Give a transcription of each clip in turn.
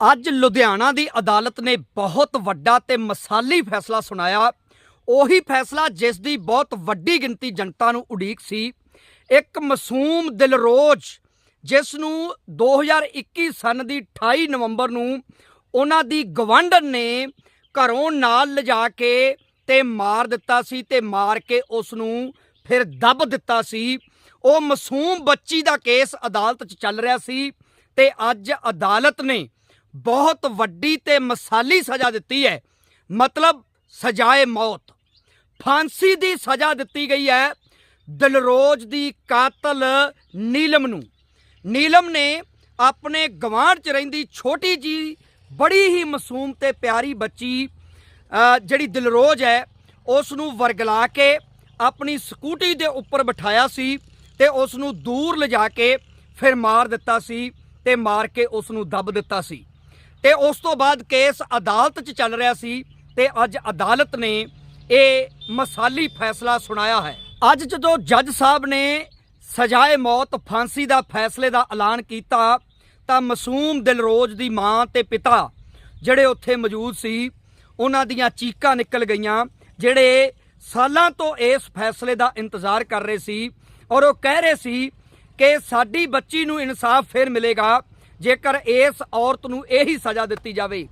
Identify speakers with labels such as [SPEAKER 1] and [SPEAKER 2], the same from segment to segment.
[SPEAKER 1] ਅੱਜ ਲੁਧਿਆਣਾ ਦੀ ਅਦਾਲਤ ਨੇ ਬਹੁਤ ਵੱਡਾ ਤੇ ਮਸਾਲੀ ਫੈਸਲਾ ਸੁਣਾਇਆ। ਉਹੀ ਫੈਸਲਾ ਜਿਸ ਦੀ ਬਹੁਤ ਵੱਡੀ ਗਿਣਤੀ ਜਨਤਾ ਨੂੰ ਉਡੀਕ ਸੀ। ਇੱਕ ਮਾਸੂਮ ਦਿਲਰੋਜ਼ ਜਿਸ ਨੂੰ 2021 ਸਨ ਦੀ 28 ਨਵੰਬਰ ਨੂੰ ਉਹਨਾਂ ਦੀ ਗਵੰਡਨ ਨੇ ਘਰੋਂ ਨਾਲ ਲਿਜਾ ਕੇ ਤੇ ਮਾਰ ਦਿੱਤਾ ਸੀ ਤੇ ਮਾਰ ਕੇ ਉਸ ਨੂੰ ਫਿਰ ਦੱਬ ਦਿੱਤਾ ਸੀ। ਉਹ ਮਾਸੂਮ ਬੱਚੀ ਦਾ ਕੇਸ ਅਦਾਲਤ 'ਚ ਚੱਲ ਰਿਹਾ ਸੀ ਤੇ ਅੱਜ ਅਦਾਲਤ ਨੇ ਬਹੁਤ ਵੱਡੀ ਤੇ ਮਸਾਲੀ ਸਜ਼ਾ ਦਿੱਤੀ ਹੈ। ਮਤਲਬ ਸਜ਼ਾਏ ਮੌਤ। ਫਾਂਸੀ ਦੀ ਸਜ਼ਾ ਦਿੱਤੀ ਗਈ ਹੈ ਦਿਲਰੋਜ਼ ਦੀ ਕਾਤਲ ਨੀਲਮ ਨੂੰ। ਨੀਲਮ ਨੇ ਆਪਣੇ ਗਵਾਂਢ 'ਚ ਰਹਿੰਦੀ ਛੋਟੀ ਜੀ ਬੜੀ ਹੀ ਮਾਸੂਮ ਤੇ ਪਿਆਰੀ ਬੱਚੀ ਜਿਹੜੀ ਦਿਲਰੋਜ਼ ਹੈ ਉਸ ਨੂੰ ਵਰਗਲਾ ਕੇ ਆਪਣੀ ਸਕੂਟੀ ਦੇ ਉੱਪਰ ਬਿਠਾਇਆ ਸੀ ਤੇ ਉਸ ਨੂੰ ਦੂਰ ਲਿਜਾ ਕੇ ਫਿਰ ਮਾਰ ਦਿੱਤਾ ਸੀ ਤੇ ਮਾਰ ਕੇ ਉਸ ਨੂੰ ਦੱਬ ਦਿੱਤਾ ਸੀ। ਤੇ ਉਸ ਤੋਂ ਬਾਅਦ ਕੇਸ ਅਦਾਲਤ 'ਚ ਚੱਲ ਰਿਹਾ ਸੀ ਤੇ ਅੱਜ ਅਦਾਲਤ ਨੇ ਇਹ ਮਸਾਲੀ ਫੈਸਲਾ ਸੁਣਾਇਆ ਹੈ। ਅੱਜ ਜਦੋਂ ਜੱਜ ਸਾਹਿਬ ਨੇ ਸਜ਼ਾਏ ਮੌਤ ਫਾਂਸੀ ਦਾ ਫੈਸਲੇ ਦਾ ਐਲਾਨ ਕੀਤਾ, ਤਾਂ ਮਾਸੂਮ ਦਿਲਰੋਜ਼ ਦੀ ਮਾਂ ਤੇ ਪਿਤਾ ਜਿਹੜੇ ਉੱਥੇ ਮੌਜੂਦ ਸੀ, ਉਹਨਾਂ ਦੀਆਂ ਚੀਕਾਂ ਨਿਕਲ ਗਈਆਂ, ਜਿਹੜੇ ਸਾਲਾਂ ਤੋਂ ਇਸ ਫੈਸਲੇ ਦਾ ਇੰਤਜ਼ਾਰ ਕਰ ਰਹੇ ਸੀ ਔਰ ਉਹ ਕਹਿ ਰਹੇ ਸੀ ਕਿ ਸਾਡੀ ਬੱਚੀ ਨੂੰ ਇਨਸਾਫ ਫਿਰ ਮਿਲੇਗਾ। ਜੇਕਰ ਇਸ ਔਰਤ ਨੂੰ ਇਹੀ ਸਜ਼ਾ ਦਿੱਤੀ ਜਾਵੇ,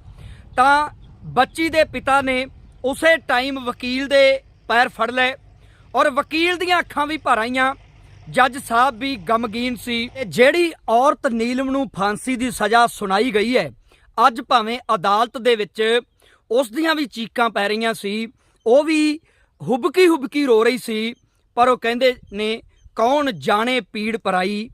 [SPEAKER 1] ਤਾਂ ਬੱਚੀ ਦੇ ਪਿਤਾ ਨੇ ਉਸੇ ਟਾਈਮ ਵਕੀਲ ਦੇ ਪੈਰ ਫੜ ਲਏ ਔਰ ਵਕੀਲ ਦੀਆਂ ਅੱਖਾਂ ਵੀ ਭਰ ਆਈਆਂ। ਜੱਜ ਸਾਹਿਬ ਵੀ ਗਮਗੀਨ ਸੀ। ਜਿਹੜੀ ਔਰਤ ਨੀਲਮ ਨੂੰ ਫਾਂਸੀ ਦੀ ਸਜ਼ਾ ਸੁਣਾਈ ਗਈ ਹੈ, ਅੱਜ ਭਾਵੇਂ ਅਦਾਲਤ ਦੇ ਵਿੱਚ ਉਸ ਦੀਆਂ ਵੀ ਚੀਕਾਂ ਪੈ ਰਹੀਆਂ ਸੀ। ਉਹ ਵੀ ਹੁਬਕੀ ਹੁਬਕੀ ਰੋ ਰਹੀ ਸੀ, ਪਰ ਉਹ ਕਹਿੰਦੇ ਨੇ, ਕੌਣ ਜਾਣੇ ਪੀੜ ਪਰਾਈ?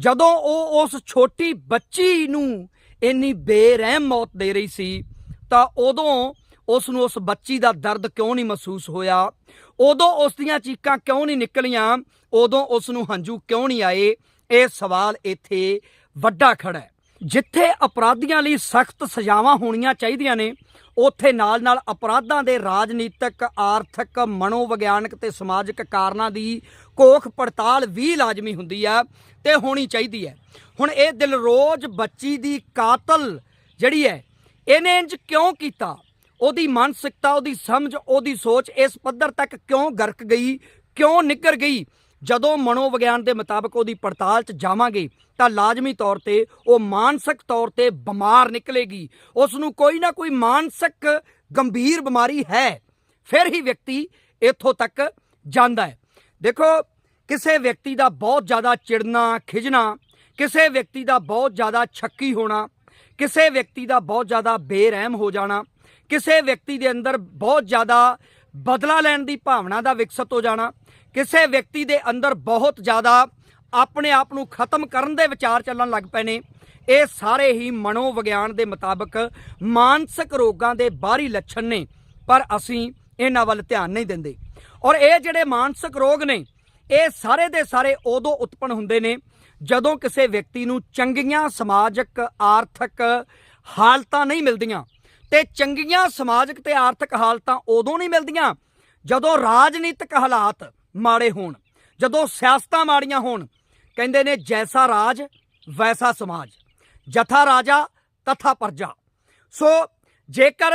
[SPEAKER 1] ਜਦੋਂ ਉਹ ਉਸ ਛੋਟੀ ਬੱਚੀ ਨੂੰ ਇੰਨੀ ਬੇਰਹਿਮ ਮੌਤ ਦੇ ਰਹੀ ਸੀ, ਤਾਂ ਉਦੋਂ ਉਸ ਨੂੰ ਉਸ ਬੱਚੀ ਦਾ ਦਰਦ ਕਿਉਂ ਨਹੀਂ ਮਹਿਸੂਸ ਹੋਇਆ? ਉਦੋਂ ਉਸ ਦੀਆਂ ਚੀਕਾਂ ਕਿਉਂ ਨਹੀਂ ਨਿਕਲੀਆਂ? ਉਦੋਂ ਉਸ ਨੂੰ ਹੰਝੂ ਕਿਉਂ ਨਹੀਂ ਆਏ? ਇਹ ਸਵਾਲ ਇੱਥੇ ਵੱਡਾ ਖੜਾ ਹੈ। ਜਿੱਥੇ ਅਪਰਾਧੀਆਂ ਲਈ ਸਖਤ ਸਜ਼ਾਵਾਂ ਹੋਣੀਆਂ ਚਾਹੀਦੀਆਂ ਨੇ, ਉੱਥੇ ਨਾਲ-ਨਾਲ ਅਪਰਾਧਾਂ ਦੇ ਰਾਜਨੀਤਿਕ, ਆਰਥਿਕ, ਮਨੋਵਿਗਿਆਨਕ ਤੇ ਸਮਾਜਿਕ ਕਾਰਨਾਂ ਦੀ ਕੋਖ ਪੜਤਾਲ ਵੀ ਲਾਜ਼ਮੀ ਹੁੰਦੀ ਆ ਤੇ ਹੋਣੀ ਚਾਹੀਦੀ ਹੈ। ਹੁਣ ਇਹ ਦਿਲਰੋਜ਼ ਬੱਚੀ ਦੀ ਕਾਤਲ ਜਿਹੜੀ ਹੈ, ਇਹਨੇ ਇੰਜ ਕਿਉਂ ਕੀਤਾ? ਉਹਦੀ ਮਾਨਸਿਕਤਾ, ਉਹਦੀ ਸਮਝ, ਉਹਦੀ ਸੋਚ ਇਸ ਪੱਧਰ ਤੱਕ ਕਿਉਂ ਗਰਕ ਗਈ, ਕਿਉਂ ਨਿੱਗਰ ਗਈ? ਜਦੋਂ ਮਨੋਵਿਗਿਆਨ ਦੇ ਮੁਤਾਬਕ ਉਹਦੀ ਪੜਤਾਲ 'ਚ ਜਾਵਾਂਗੇ, ਤਾਂ ਲਾਜ਼ਮੀ ਤੌਰ ਤੇ ਉਹ ਮਾਨਸਿਕ ਤੌਰ ਤੇ ਬਿਮਾਰ ਨਿਕਲੇਗੀ। ਉਸ ਨੂੰ ਕੋਈ ਨਾ ਕੋਈ ਮਾਨਸਿਕ ਗੰਭੀਰ ਬਿਮਾਰੀ ਹੈ। ਫਿਰ ਹੀ ਵਿਅਕਤੀ ਇੱਥੋਂ ਤੱਕ ਜਾਂਦਾ ਹੈ। ਦੇਖੋ, ਕਿਸੇ ਵਿਅਕਤੀ ਦਾ ਬਹੁਤ ਜ਼ਿਆਦਾ ਚਿੜਨਾ ਖਿਜਣਾ ਕਿਸੇ ਵਿਅਕਤੀ ਦਾ ਬਹੁਤ ਜ਼ਿਆਦਾ ਛੱਕੀ ਹੋਣਾ, ਕਿਸੇ ਵਿਅਕਤੀ ਦਾ ਬਹੁਤ ਜ਼ਿਆਦਾ ਬੇਰਹਿਮ ਹੋ ਜਾਣਾ, ਕਿਸੇ ਵਿਅਕਤੀ ਦੇ ਅੰਦਰ ਬਹੁਤ ਜ਼ਿਆਦਾ ਬਦਲਾ ਲੈਣ ਦੀ ਭਾਵਨਾ ਦਾ ਵਿਕਸਿਤ ਹੋ ਜਾਣਾ, ਕਿਸੇ ਵਿਅਕਤੀ ਦੇ ਅੰਦਰ ਬਹੁਤ ਜ਼ਿਆਦਾ ਆਪਣੇ ਆਪ ਨੂੰ ਖਤਮ ਕਰਨ ਦੇ ਵਿਚਾਰ ਚੱਲਣ ਲੱਗ ਪਏ ਨੇ, ਇਹ ਸਾਰੇ ਹੀ ਮਨੋਵਿਗਿਆਨ ਦੇ ਮੁਤਾਬਕ ਮਾਨਸਿਕ ਰੋਗਾਂ ਦੇ ਬਾਹਰੀ ਲੱਛਣ ਨੇ, ਪਰ ਅਸੀਂ ਇਹਨਾਂ ਵੱਲ ਧਿਆਨ ਨਹੀਂ ਦਿੰਦੇ। ਔਰ ਇਹ ਜਿਹੜੇ ਮਾਨਸਿਕ ਰੋਗ ਨੇ, ਇਹ ਸਾਰੇ ਦੇ ਸਾਰੇ ਉਦੋਂ ਉਤਪਨ ਹੁੰਦੇ ਨੇ ਜਦੋਂ ਕਿਸੇ ਵਿਅਕਤੀ ਨੂੰ ਚੰਗੀਆਂ ਸਮਾਜਿਕ, ਆਰਥਿਕ ਹਾਲਤਾਂ ਨਹੀਂ ਮਿਲਦੀਆਂ ਤੇ ਚੰਗੀਆਂ ਸਮਾਜਿਕ ਤੇ ਆਰਥਿਕ ਹਾਲਤਾਂ ਉਦੋਂ ਨਹੀਂ ਮਿਲਦੀਆਂ ਜਦੋਂ ਰਾਜਨੀਤਿਕ ਹਾਲਾਤ ਮਾੜੇ ਹੋਣ, ਜਦੋਂ ਸਿਆਸਤਾਂ ਮਾੜੀਆਂ ਹੋਣ। ਕਹਿੰਦੇ ਨੇ, ਜੈਸਾ ਰਾਜ, ਵੈਸਾ ਸਮਾਜ। ਜਥਾ ਰਾਜਾ, ਤਥਾ ਪ੍ਰਜਾ। ਸੋ ਜੇਕਰ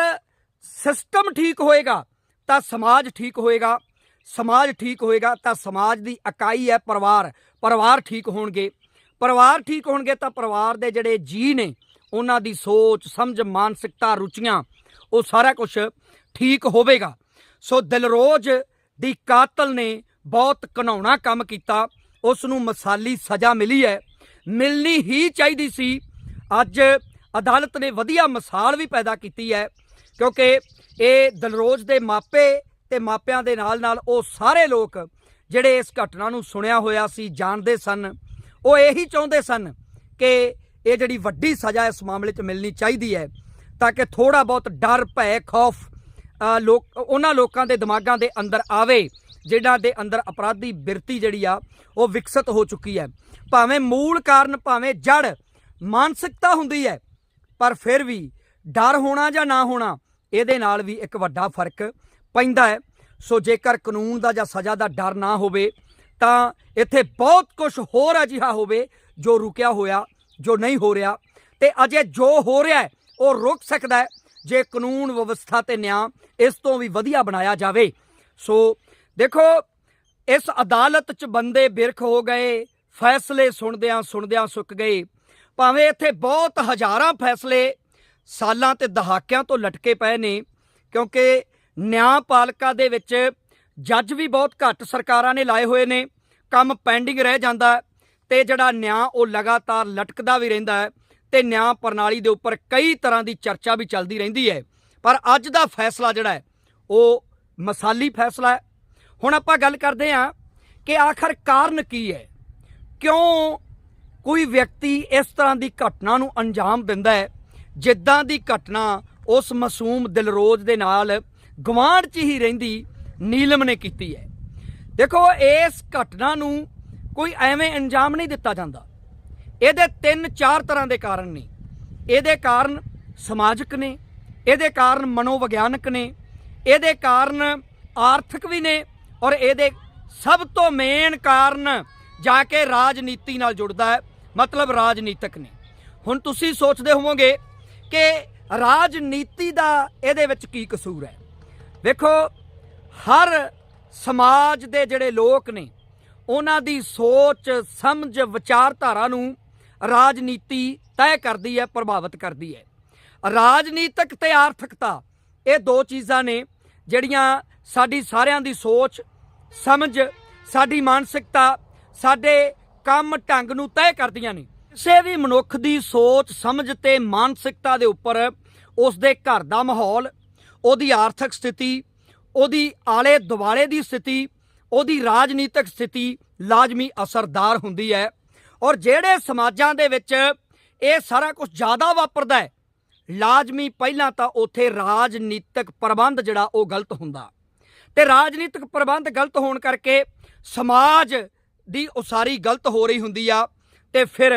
[SPEAKER 1] ਸਿਸਟਮ ਠੀਕ ਹੋਏਗਾ ਤਾਂ ਸਮਾਜ ਠੀਕ ਹੋਏਗਾ। ਸਮਾਜ ਠੀਕ ਹੋਏਗਾ ਤਾਂ ਸਮਾਜ ਦੀ ਇਕਾਈ ਹੈ ਪਰਿਵਾਰ ਪਰਿਵਾਰ ਠੀਕ ਹੋਣਗੇ। ਪਰਿਵਾਰ ਠੀਕ ਹੋਣਗੇ ਤਾਂ ਪਰਿਵਾਰ ਦੇ ਜਿਹੜੇ ਜੀ ਨੇ, ਉਹਨਾਂ ਦੀ ਸੋਚ, ਸਮਝ, ਮਾਨਸਿਕਤਾ, ਰੁਚੀਆਂ, ਉਹ ਸਾਰਾ ਕੁਝ ਠੀਕ ਹੋਵੇਗਾ। ਸੋ ਦਿਲਰੋਜ਼ ਦੀ ਕਾਤਲ ਨੇ ਬਹੁਤ ਘਨਾਉਣਾ ਕੰਮ ਕੀਤਾ। ਉਸ ਨੂੰ ਮਸਾਲੀ ਸਜ਼ਾ ਮਿਲੀ ਹੈ। ਮਿਲਣੀ ਹੀ ਚਾਹੀਦੀ ਸੀ। ਅੱਜ ਅਦਾਲਤ ਨੇ ਵਧੀਆ ਮਿਸਾਲ ਵੀ ਪੈਦਾ ਕੀਤੀ ਹੈ। ਕਿਉਂਕਿ ਇਹ ਦਿਲਰੋਜ਼ ਦੇ ਮਾਪੇ ਤੇ ਮਾਪਿਆਂ ਦੇ ਨਾਲ ਨਾਲ ਉਹ ਸਾਰੇ ਲੋਕ ਜਿਹੜੇ ਇਸ ਘਟਨਾ ਨੂੰ ਸੁਣਿਆ ਹੋਇਆ ਸੀ, ਜਾਣਦੇ ਸਨ। ਉਹ ਇਹੀ ਚਾਹੁੰਦੇ ਸਨ ਕਿ ਇਹ ਜਿਹੜੀ ਵੱਡੀ ਸਜ਼ਾ ਇਸ ਮਾਮਲੇ 'ਚ ਮਿਲਣੀ ਚਾਹੀਦੀ ਹੈ, ਤਾਂ ਕਿ ਥੋੜਾ ਬਹੁਤ ਡਰ, ਭੈ, ਖੌਫ ਲੋਕ, ਉਹਨਾਂ ਲੋਕਾਂ ਦੇ ਦਿਮਾਗਾਂ ਦੇ ਅੰਦਰ ਆਵੇ, ਜਿਨ੍ਹਾਂ ਦੇ ਅੰਦਰ ਅਪਰਾਧੀ ਬਿਰਤੀ ਜਿਹੜੀ ਆ, ਉਹ ਵਿਕਸਿਤ ਹੋ ਚੁੱਕੀ ਹੈ। ਭਾਵੇਂ ਮੂਲ ਕਾਰਨ, ਭਾਵੇਂ ਜੜ ਮਾਨਸਿਕਤਾ ਹੁੰਦੀ ਹੈ, ਪਰ ਫਿਰ ਵੀ ਡਰ ਹੋਣਾ ਜਾਂ ਨਾ ਹੋਣਾ, ਇਹਦੇ ਨਾਲ ਵੀ ਇੱਕ ਵੱਡਾ ਫ਼ਰਕ ਪੈਂਦਾ ਹੈ। ਸੋ ਜੇਕਰ ਕਾਨੂੰਨ ਦਾ ਜਾਂ ਸਜ਼ਾ ਦਾ ਡਰ ਨਾ ਹੋਵੇ, ਤਾਂ ਇੱਥੇ ਬਹੁਤ ਕੁਝ ਹੋਰ ਅਜਿਹਾ ਹੋਵੇ ਜੋ ਰੁਕਿਆ ਹੋਇਆ, ਜੋ ਨਹੀਂ ਹੋ ਰਿਹਾ। ਤੇ ਅਜੇ ਜੋ ਹੋ ਰਿਹਾ ਉਹ ਰੁਕ ਸਕਦਾ ਹੈ। ਜੇ ਕਾਨੂੰਨ ਵਿਵਸਥਾ ਤੇ ਨਿਆਂ ਇਸ ਤੋਂ ਵੀ ਵਧੀਆ ਬਣਾਇਆ ਜਾਵੇ। ਸੋ ਦੇਖੋ, ਇਸ ਅਦਾਲਤ 'ਚ ਬੰਦੇ ਬਿਰਖ ਹੋ ਗਏ, ਫੈਸਲੇ ਸੁਣਦਿਆਂ ਸੁਣਦਿਆਂ ਸੁੱਕ ਗਏ। ਭਾਵੇਂ ਇੱਥੇ ਬਹੁਤ ਹਜ਼ਾਰਾਂ ਫੈਸਲੇ ਸਾਲਾਂ ਤੇ ਦਹਾਕਿਆਂ ਤੋਂ ਲਟਕੇ ਪਏ ਨੇ, ਕਿਉਂਕਿ ਨਿਆਂਪਾਲਿਕਾ ਦੇ ਵਿੱਚ ਜੱਜ ਵੀ ਬਹੁਤ ਘੱਟ ਸਰਕਾਰਾਂ ਨੇ ਲਾਏ ਹੋਏ ਨੇ। ਕੰਮ ਪੈਂਡਿੰਗ ਰਹਿ ਜਾਂਦਾ ਹੈ ਤੇ ਜਿਹੜਾ ਨਿਆਂ ਉਹ ਲਗਾਤਾਰ ਲਟਕਦਾ ਵੀ ਰਹਿੰਦਾ ਹੈ ਤੇ ਨਿਆਂ ਪ੍ਰਣਾਲੀ ਦੇ ਉੱਪਰ ਕਈ ਤਰ੍ਹਾਂ ਦੀ ਚਰਚਾ ਵੀ ਚੱਲਦੀ ਰਹਿੰਦੀ ਹੈ। ਪਰ ਅੱਜ ਦਾ ਫੈਸਲਾ ਜਿਹੜਾ ਹੈ, ਉਹ ਮਸਾਲੀ ਫੈਸਲਾ ਹੈ। ਹੁਣ ਆਪਾਂ ਗੱਲ ਕਰਦੇ ਹਾਂ ਕਿ ਆਖਰ ਕਾਰਨ ਕੀ ਹੈ। ਕਿਉਂ ਕੋਈ ਵਿਅਕਤੀ ਇਸ ਤਰ੍ਹਾਂ ਦੀ ਘਟਨਾ ਨੂੰ ਅੰਜਾਮ ਦਿੰਦਾ ਹੈ, ਜਿੱਦਾਂ ਦੀ ਘਟਨਾ ਉਸ ਮਾਸੂਮ ਦਿਲਰੋਜ਼ ਦੇ ਨਾਲ ਗਵਾਂਢ 'ਚ ਹੀ ਰਹਿੰਦੀ ਨੀਲਮ ਨੇ ਕੀਤੀ ਹੈ। ਦੇਖੋ, ਇਸ ਘਟਨਾ ਨੂੰ ਕੋਈ ਐਵੇਂ ਅੰਜਾਮ ਨਹੀਂ ਦਿੱਤਾ ਜਾਂਦਾ। ਇਹਦੇ ਤਿੰਨ ਚਾਰ ਤਰ੍ਹਾਂ ਦੇ ਕਾਰਨ ਨੇ। ਇਹਦੇ ਕਾਰਨ ਸਮਾਜਿਕ ਨੇ, ਇਹਦੇ ਕਾਰਨ ਮਨੋਵਿਗਿਆਨਕ ਨੇ, ਇਹਦੇ ਕਾਰਨ ਆਰਥਿਕ ਵੀ ਨੇ ਔਰ ਇਹਦੇ ਸਭ ਤੋਂ ਮੇਨ ਕਾਰਨ ਜਾ ਕੇ ਰਾਜਨੀਤੀ ਨਾਲ ਜੁੜਦਾ ਹੈ, ਮਤਲਬ ਰਾਜਨੀਤਿਕ ਨੇ। ਹੁਣ ਤੁਸੀਂ ਸੋਚਦੇ ਹੋਵੋਗੇ ਕਿ ਰਾਜਨੀਤੀ ਦਾ ਇਹਦੇ ਵਿੱਚ ਕੀ ਕਸੂਰ ਹੈ? ਵੇਖੋ, ਹਰ ਸਮਾਜ ਦੇ ਜਿਹੜੇ ਲੋਕ ਨੇ, ਉਹਨਾਂ ਦੀ ਸੋਚ, ਸਮਝ, ਵਿਚਾਰਧਾਰਾ ਨੂੰ ਰਾਜਨੀਤੀ ਤੈਅ ਕਰਦੀ ਹੈ, ਪ੍ਰਭਾਵਿਤ ਕਰਦੀ ਹੈ। ਰਾਜਨੀਤਿਕ ਤੇ ਆਰਥਿਕਤਾ, ਇਹ ਦੋ ਚੀਜ਼ਾਂ ਨੇ ਜਿਹੜੀਆਂ ਸਾਡੀ ਸਾਰਿਆਂ ਦੀ ਸੋਚ, ਸਮਝ, ਸਾਡੀ ਮਾਨਸਿਕਤਾ, ਸਾਡੇ ਕੰਮ ਢੰਗ ਨੂੰ ਤੈਅ ਕਰਦੀਆਂ ਨੇ। ਕਿਸੇ ਵੀ ਮਨੁੱਖ ਦੀ ਸੋਚ, ਸਮਝ ਤੇ ਮਾਨਸਿਕਤਾ ਦੇ ਉੱਪਰ ਉਸ ਦੇ ਘਰ ਦਾ ਮਾਹੌਲ ਉਹਦੀ ਆਰਥਿਕ ਸਥਿਤੀ, ਉਹਦੀ ਆਲੇ ਦੁਆਲੇ ਦੀ ਸਥਿਤੀ, ਉਹਦੀ ਰਾਜਨੀਤਿਕ ਸਥਿਤੀ ਲਾਜ਼ਮੀ ਅਸਰਦਾਰ ਹੁੰਦੀ ਹੈ। ਔਰ ਜਿਹੜੇ ਸਮਾਜਾਂ ਦੇ ਵਿੱਚ ਇਹ ਸਾਰਾ ਕੁਝ ਜ਼ਿਆਦਾ ਵਾਪਰਦਾ ਹੈ, ਲਾਜ਼ਮੀ ਪਹਿਲਾਂ ਤਾਂ ਉੱਥੇ ਰਾਜਨੀਤਿਕ ਪ੍ਰਬੰਧ ਜਿਹੜਾ ਉਹ ਗਲਤ ਹੁੰਦਾ। ਤੇ ਰਾਜਨੀਤਿਕ ਪ੍ਰਬੰਧ ਗਲਤ ਹੋਣ ਕਰਕੇ ਸਮਾਜ ਦੀ ਉਸਾਰੀ ਗਲਤ ਹੋ ਰਹੀ ਹੁੰਦੀ ਆ ਤੇ ਫਿਰ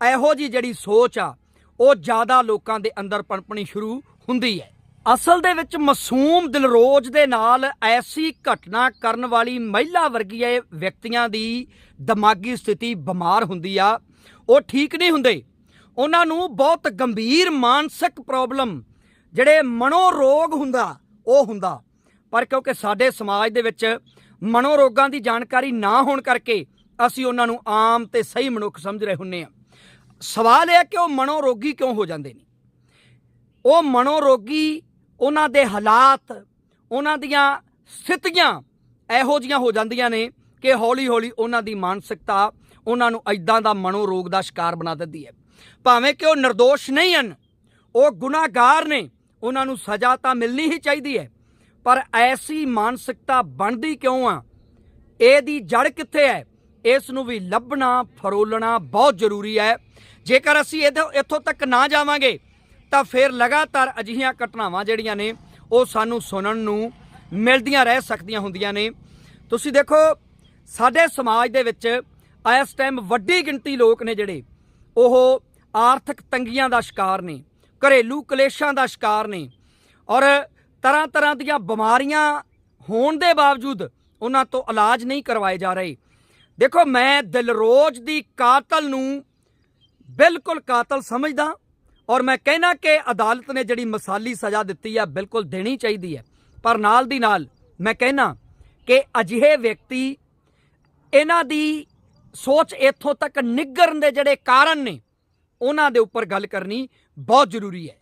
[SPEAKER 1] ਇਹੋ ਜੀ ਜਿਹੜੀ ਸੋਚ ਆ, ਉਹ ਜ਼ਿਆਦਾ ਲੋਕਾਂ ਦੇ ਅੰਦਰ ਪਣਪਣੀ ਸ਼ੁਰੂ ਹੁੰਦੀ ਹੈ। ਅਸਲ ਦੇ ਵਿੱਚ ਮਾਸੂਮ ਦਿਲਰੋਜ਼ ਦੇ ਨਾਲ ਐਸੀ ਘਟਨਾ ਕਰਨ ਵਾਲੀ ਮਹਿਲਾ ਵਰਗੀ ਵਿਅਕਤੀਆਂ ਦੀ ਦਿਮਾਗੀ ਸਥਿਤੀ ਬਿਮਾਰ ਹੁੰਦੀ ਆ। ਉਹ ਠੀਕ ਨਹੀਂ ਹੁੰਦੇ। ਉਹਨਾਂ ਨੂੰ ਬਹੁਤ ਗੰਭੀਰ ਮਾਨਸਿਕ ਪ੍ਰੋਬਲਮ, ਜਿਹੜੇ ਮਨੋਰੋਗ ਹੁੰਦਾ, ਉਹ ਹੁੰਦਾ। ਪਰ ਕਿਉਂਕਿ ਸਾਡੇ ਸਮਾਜ ਦੇ ਵਿੱਚ ਮਨੋਰੋਗਾਂ ਦੀ ਜਾਣਕਾਰੀ ਨਾ ਹੋਣ ਕਰਕੇ ਅਸੀਂ ਉਹਨਾਂ ਨੂੰ ਆਮ ਤੇ ਸਹੀ ਮਨੁੱਖ ਸਮਝ ਰਹੇ ਹੁੰਨੇ ਆ। ਸਵਾਲ ਇਹ ਹੈ ਕਿ ਉਹ ਮਨੋਰੋਗੀ ਕਿਉਂ ਹੋ ਜਾਂਦੇ ਨੇ? ਉਹ ਮਨੋਰੋਗੀ ਉਹਨਾਂ ਦੇ ਹਾਲਾਤ, ਉਹਨਾਂ ਦੀਆਂ ਸਥਿਤੀਆਂ ਇਹੋ ਜੀਆਂ ਹੋ ਜਾਂਦੀਆਂ ਨੇ ਕਿ ਹੌਲੀ-ਹੌਲੀ ਉਹਨਾਂ ਦੀ ਮਾਨਸਿਕਤਾ ਉਹਨਾਂ ਨੂੰ ਐਦਾਂ ਦਾ ਮਨੋਰੋਗ ਦਾ ਸ਼ਿਕਾਰ ਬਣਾ ਦਿੰਦੀ ਹੈ। ਭਾਵੇਂ ਕਿ ਉਹ નિર્ਦੋਸ਼ ਨਹੀਂ ਹਨ, ਉਹ ਗੁਨਾਹਗਾਰ ਨੇ, ਉਹਨਾਂ ਨੂੰ ਸਜ਼ਾ ਤਾਂ ਮਿਲਣੀ ਹੀ ਚਾਹੀਦੀ ਹੈ, ਪਰ ਐਸੀ ਮਾਨਸਿਕਤਾ ਬਣਦੀ ਕਿਉਂ ਆ? ਇਹਦੀ ਜੜ ਕਿੱਥੇ ਹੈ? ਇਸ ਨੂੰ ਵੀ ਲੱਭਣਾ, ਫਰੋਲਣਾ ਬਹੁਤ ਜ਼ਰੂਰੀ ਹੈ। ਜੇਕਰ ਅਸੀਂ ਇਹਦੇ- ਇੱਥੋਂ ਤੱਕ ਨਾ ਜਾਵਾਂਗੇ ਤਾਂ ਫਿਰ ਲਗਾਤਾਰ ਅਜਿਹੀਆਂ ਘਟਨਾਵਾਂ ਜਿਹੜੀਆਂ ਨੇ, ਉਹ ਸਾਨੂੰ ਸੁਣਨ ਨੂੰ ਮਿਲਦੀਆਂ ਰਹਿ ਸਕਦੀਆਂ ਹੁੰਦੀਆਂ ਨੇ। ਤੁਸੀਂ ਦੇਖੋ, ਸਾਡੇ ਸਮਾਜ ਦੇ ਵਿੱਚ ਇਸ ਟਾਈਮ ਵੱਡੀ ਗਿਣਤੀ ਲੋਕ ਨੇ ਜਿਹੜੇ, ਉਹ ਆਰਥਿਕ ਤੰਗੀਆਂ ਦਾ ਸ਼ਿਕਾਰ ਨੇ, ਘਰੇਲੂ ਕਲੇਸ਼ਾਂ ਦਾ ਸ਼ਿਕਾਰ ਨੇ ਔਰ ਤਰ੍ਹਾਂ ਤਰ੍ਹਾਂ ਦੀਆਂ ਬਿਮਾਰੀਆਂ ਹੋਣ ਦੇ ਬਾਵਜੂਦ ਉਹਨਾਂ ਤੋਂ ਇਲਾਜ ਨਹੀਂ ਕਰਵਾਏ ਜਾ ਰਹੇ। ਦੇਖੋ, ਮੈਂ ਦਿਲਰੋਜ਼ ਦੀ ਕਾਤਲ ਨੂੰ ਬਿਲਕੁਲ ਕਾਤਲ ਸਮਝਦਾ ਔਰ ਮੈਂ ਕਹਿਣਾ ਕਿ ਅਦਾਲਤ ਨੇ ਜਿਹੜੀ ਮਸਾਲੀ ਸਜ਼ਾ ਦਿੱਤੀ ਆ, ਬਿਲਕੁਲ ਦੇਣੀ ਚਾਹੀਦੀ ਹੈ। ਪਰ ਨਾਲ ਦੀ ਨਾਲ ਮੈਂ ਕਹਿਣਾ ਕਿ ਅਜਿਹੇ ਵਿਅਕਤੀ ਇਹਨਾਂ ਦੀ ਸੋਚ ਇੱਥੋਂ ਤੱਕ ਨਿੱਗਰਨ ਦੇ ਜਿਹੜੇ ਕਾਰਨ ਨੇ, ਉਹਨਾਂ ਦੇ ਉੱਪਰ ਗੱਲ ਕਰਨੀ ਬਹੁਤ ਜ਼ਰੂਰੀ ਹੈ।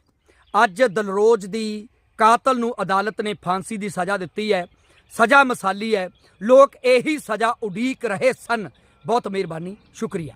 [SPEAKER 1] ਅੱਜ ਦਲਰੋਜ਼ ਦੀ ਕਾਤਲ ਨੂੰ ਅਦਾਲਤ ਨੇ ਫਾਂਸੀ ਦੀ ਸਜ਼ਾ ਦਿੱਤੀ ਹੈ, ਸਜ਼ਾ ਮਸਾਲੀ ਹੈ। ਲੋਕ ਇਹੀ ਸਜ਼ਾ ਉਡੀਕ ਰਹੇ ਸਨ। ਬਹੁਤ ਮਿਹਰਬਾਨੀ, ਸ਼ੁਕਰੀਆ।